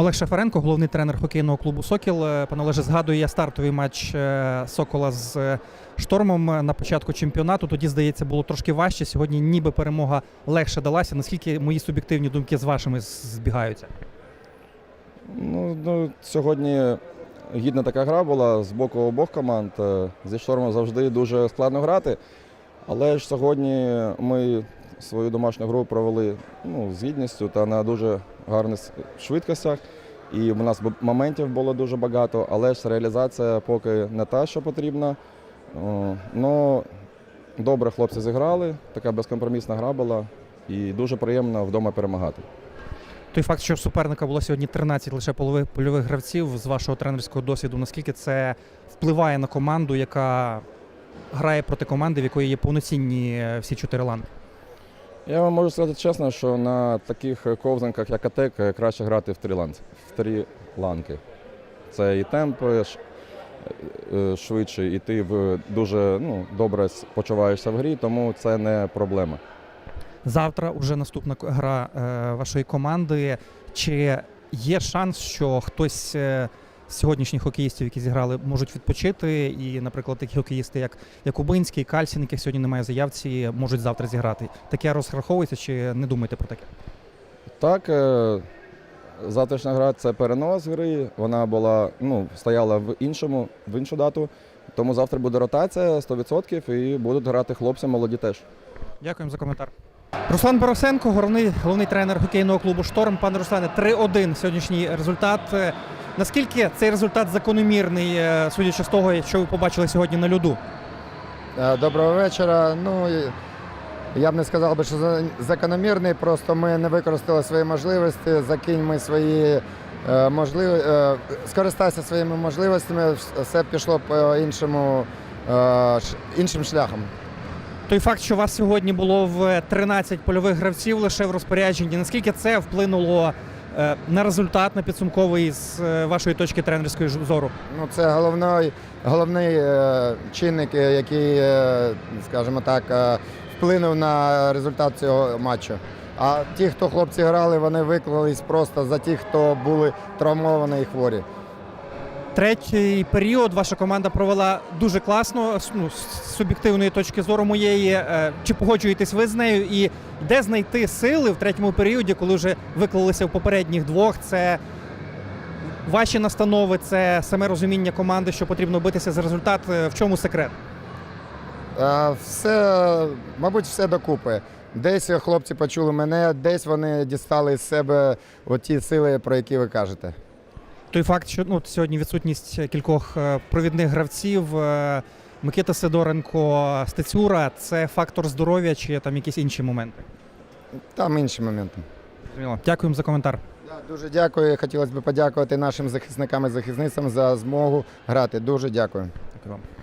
Олег Шафаренко, головний тренер хокейного клубу Сокіл. Е, Пане Олеже, згадую я стартовий матч е, Сокола з е, штормом на початку чемпіонату. Тоді, здається, було трошки важче. Сьогодні ніби перемога легше далася. Наскільки мої суб'єктивні думки з вашими збігаються? Ну, ну, сьогодні гідна така гра була з боку обох команд. Зі штормом завжди дуже складно грати. Але ж сьогодні ми свою домашню гру провели ну, з гідністю та на дуже гарних швидкостях. І в нас моментів було дуже багато, але ж реалізація поки не та, що потрібна. Ну, добре хлопці зіграли, така безкомпромісна гра була, і дуже приємно вдома перемагати. Той факт, що в суперника було сьогодні 13 лише польових, гравців з вашого тренерського досвіду, наскільки це впливає на команду, яка грає проти команди, в якої є повноцінні е, всі чотири ланки? Я вам можу сказати чесно, що на таких ковзанках, як Атек, е, краще грати в три ланки. В три ланки. Це і темп е, е, швидший, і ти в дуже ну, добре почуваєшся в грі, тому це не проблема. Завтра вже наступна гра е, вашої команди. Чи є шанс, що хтось е, сьогоднішніх хокеїстів, які зіграли, можуть відпочити? І, наприклад, такі хокеїсти, як Якубинський, Кальсін, яких сьогодні немає заявці, можуть завтра зіграти. Таке розраховується чи не думаєте про таке? Так, е, завтрашня гра це перенос гри. Вона була, ну, стояла в іншому, в іншу дату. Тому завтра буде ротація 100% і будуть грати хлопці молоді теж. Дякуємо за коментар. Руслан Боросенко, головний, головний тренер хокейного клубу Шторм. Пане Руслане, 3-1 сьогоднішній результат. Наскільки цей результат закономірний, е, судячи з того, що ви побачили сьогодні на льоду? Е, Доброго вечора. Ну я б не сказав би, що закономірний. Просто ми не використали свої можливості. Закинь ми свої е, можливі, е, скористайся своїми можливостями, все пішло по іншому іншим шляхом. Той факт, що у вас сьогодні було в 13 польових гравців лише в розпорядженні, наскільки це вплинуло на результат, на підсумковий з е, вашої точки тренерської зору? Ну, це головний, головний е, чинник, е, який, е, скажімо так, е, вплинув на результат цього матчу. А ті, хто хлопці грали, вони виклались просто за ті, хто були травмовані і хворі. Третій період ваша команда провела дуже класно. Ну, з суб'єктивної точки зору моєї. Е, Чи погоджуєтесь ви з нею? І де знайти сили в третьому періоді, коли вже виклалися в попередніх двох? Це ваші настанови, це саме розуміння команди, що потрібно битися за результат. Е, В чому секрет? Все, мабуть, все докупи. Десь хлопці почули мене, десь вони дістали з себе ті сили, про які ви кажете. Той факт, що ну, сьогодні відсутність кількох е, провідних гравців. е, Микита Сидоренко, Стецюра це фактор здоров'я чи там якісь інші моменти? Там інші моменти. Зрозуміло. Дякуємо за коментар. Дуже дякую. Хотілося б подякувати нашим захисникам і захисницям за змогу грати. Дуже дякую. Дякую вам.